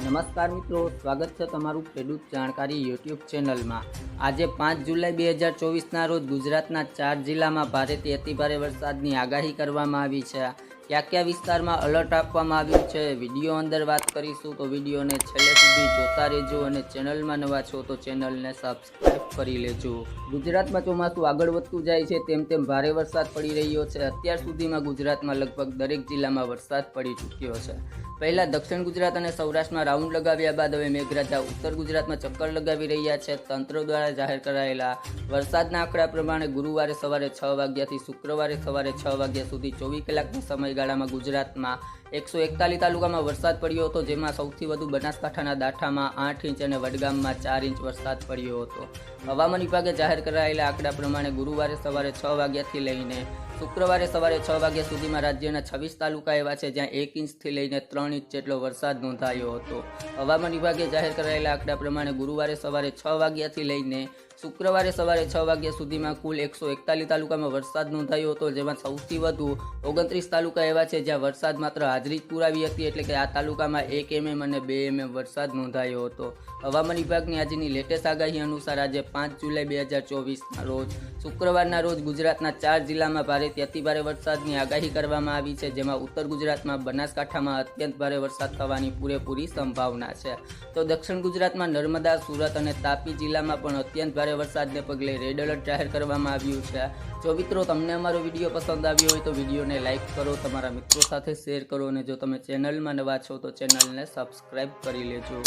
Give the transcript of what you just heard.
નમસ્કાર મિત્રો, સ્વાગત છે તમારું ખેડૂત જાણકારી યુટ્યુબ ચેનલમાં. આજે પાંચ જુલાઈ બે હજાર ચોવીસના રોજ ગુજરાતના ચાર જિલ્લામાં ભારેથી અતિભારે વરસાદની આગાહી કરવામાં આવી છે. કયા કયા વિસ્તારમાં અલર્ટ આપવામાં આવ્યું છે? વીડિયો અંદર વાત કરીશું તો વિડીયોને છેલ્લે સુધી જોતા રહેજો અને ચેનલમાં નવા છો તો ચેનલને સબસ્ક્રાઈબ કરી લેજો. ગુજરાતમાં ચોમાસું આગળ વધતું જાય છે, તેમ તેમ ભારે વરસાદ પડી રહ્યો છે. અત્યાર સુધીમાં ગુજરાતમાં લગભગ દરેક જિલ્લામાં વરસાદ પડી ચૂક્યો છે. પહેલા દક્ષિણ ગુજરાત અને સૌરાષ્ટ્રમાં રાઉન્ડ લગાવ્યા બાદ હવે મેઘરાજા ઉત્તર ગુજરાતમાં ચક્કર લગાવી રહ્યા છે. તંત્ર દ્વારા જાહેર કરાયેલા વરસાદના આંકડા પ્રમાણે ગુરુવારે સવારે છ વાગ્યાથી શુક્રવારે સવારે છ વાગ્યા સુધી ચોવીસ કલાકના સમયગાળામાં ગુજરાતમાં એકસો એકતાલીસ તાલુકામાં વરસાદ પડ્યો હતો, જેમાં સૌથી વધુ બનાસકાંઠાના દાઠામાં આઠ ઇંચ અને વડગામમાં ચાર ઇંચ વરસાદ પડ્યો હતો. હવામાન વિભાગે જાહેર કરાયેલા આંકડા પ્રમાણે ગુરુવારે સવારે છ વાગ્યાથી લઈને શુક્રવારે સવારે છ વાગ્યા સુધીમાં રાજ્યના છવ્વીસ તાલુકા એવા છે જ્યાં એક ઇંચથી લઈને ત્રણ ઇંચ જેટલો વરસાદ નોંધાયો હતો. હવામાન વિભાગે જાહેર કરાયેલા આંકડા પ્રમાણે ગુરુવારે સવારે છ વાગ્યાથી લઈને શુક્રવારે સવારે છ વાગ્યા સુધીમાં કુલ એકસો એકતાલીસ તાલુકામાં વરસાદ નોંધાયો હતો, જેમાં સૌથી વધુ ઓગણત્રીસ તાલુકા એવા છે જ્યાં વરસાદ માત્ર હાજરી જ પુરાવી હતી, એટલે કે આ તાલુકામાં એક એમએમ અને બે એમએમ વરસાદ નોંધાયો હતો. હવામાન વિભાગની આજની લેટેસ્ટ આગાહી અનુસાર આજે પાંચ જુલાઈ બે હજાર ચોવીસના રોજ, શુક્રવારના રોજ ગુજરાતના ચાર જિલ્લામાં ભારેથી અતિભારે વરસાદની આગાહી કરવામાં આવી છે, જેમાં ઉત્તર ગુજરાતમાં બનાસકાંઠામાં અત્યંત ભારે વરસાદ થવાની પૂરેપૂરી સંભાવના છે. તો દક્ષિણ ગુજરાતમાં નર્મદા, સુરત અને તાપી જિલ્લામાં પણ અત્યંત ભારે વરસાદને પગલે રેડ એલર્ટ જાહેર કરવામાં આવ્યું છે. જો મિત્રો તમને અમારો વીડિયો પસંદ આવ્યો હોય તો વિડીયોને લાઇક કરો, તમારા મિત્રો સાથે શેર કરો અને જો તમે ચેનલમાં નવા છો તો ચેનલને સબસ્ક્રાઈબ કરી લેજો.